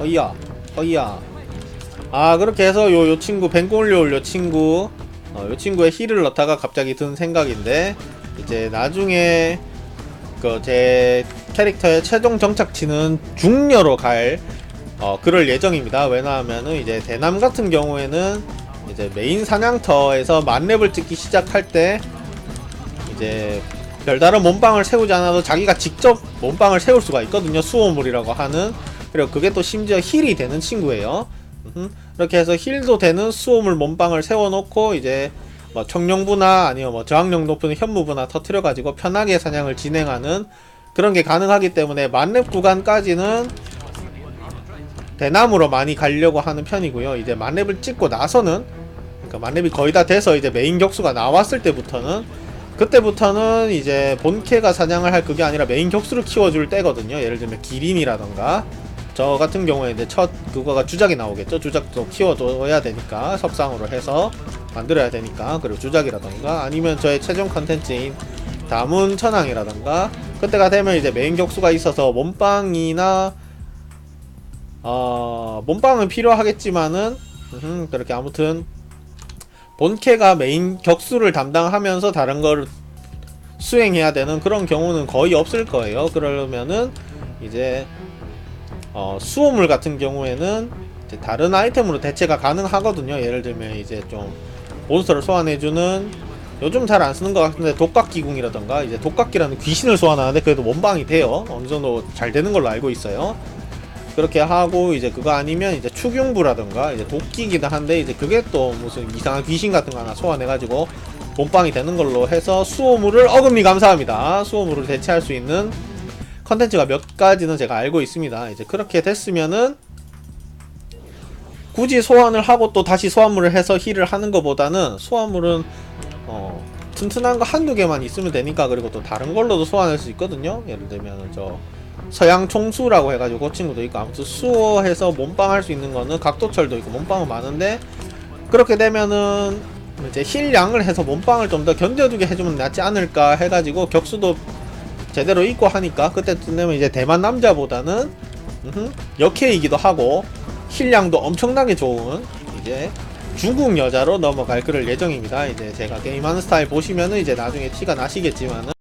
어이야 어이야 아 그렇게 해서 요, 요 친구 벤골리올 요 친구 어, 요 친구의 힐을 넣다가 갑자기 든 생각인데 이제 나중에 그 제 캐릭터의 최종 정착지는 중녀로 갈 어, 그럴 예정입니다. 왜냐하면은 이제 대남 같은 경우에는 이제 메인 사냥터에서 만렙을 찍기 시작할 때 이제 별다른 몸빵을 세우지 않아도 자기가 직접 몸빵을 세울 수가 있거든요. 수호물이라고 하는 그리고 그게 또 심지어 힐이 되는 친구예요. 이렇게 해서 힐도 되는 수호물 몸빵을 세워놓고 이제 뭐 청룡부나 아니면 뭐 저항력 높은 현무부나 터트려 가지고 편하게 사냥을 진행하는 그런 게 가능하기 때문에 만렙 구간까지는 대나무로 많이 가려고 하는 편이고요. 이제 만렙을 찍고 나서는 그러니까 만렙이 거의 다 돼서 이제 메인 격수가 나왔을 때부터는 그때부터는 이제 본캐가 사냥을 할 그게 아니라 메인 격수를 키워줄 때거든요. 예를 들면 기린이라던가 저 같은 경우에 이제 첫 그거가 주작이 나오겠죠. 주작도 키워줘야 되니까 석상으로 해서 만들어야 되니까 그리고 주작이라던가 아니면 저의 최종 컨텐츠인 다문 천왕이라던가 그때가 되면 이제 메인 격수가 있어서 몸빵이나 어 몸빵은 필요하겠지만은 음, 그렇게 아무튼 본캐가 메인 격수를 담당하면서 다른 걸 수행해야 되는 그런 경우는 거의 없을 거예요. 그러면은 이제 어, 수호물 같은 경우에는 다른 아이템으로 대체가 가능하거든요. 예를 들면 이제 좀 몬스터를 소환해주는 요즘 잘 안 쓰는 것 같은데 독각기궁이라던가 이제 독각기라는 귀신을 소환하는데 그래도 몸방이 돼요. 어느 정도 잘 되는 걸로 알고 있어요. 그렇게 하고 이제 그거 아니면 이제 축용부라던가 이제 도끼기도 한데 이제 그게 또 무슨 이상한 귀신 같은 거 하나 소환해가지고 몸빵이 되는 걸로 해서 수호물을 어금니 감사합니다. 수호물을 대체할 수 있는 컨텐츠가 몇 가지는 제가 알고 있습니다. 이제 그렇게 됐으면은 굳이 소환을 하고 또 다시 소환물을 해서 힐을 하는 것보다는 소환물은 어 튼튼한 거 한두 개만 있으면 되니까 그리고 또 다른 걸로도 소환할 수 있거든요. 예를 들면 저 서양 총수라고 해가지고 그 친구도 있고 아무튼 수어해서 몸빵 할 수 있는 거는 각도철도 있고 몸빵은 많은데 그렇게 되면은 이제 힐량을 해서 몸빵을 좀 더 견뎌두게 해주면 낫지 않을까 해가지고 격수도 제대로 있고 하니까 그때쯤 되면 이제 대만 남자보다는 역해이기도 하고 힐량도 엄청나게 좋은 이제 중국 여자로 넘어갈 그럴 예정입니다. 이제 제가 게임하는 스타일 보시면은 이제 나중에 티가 나시겠지만은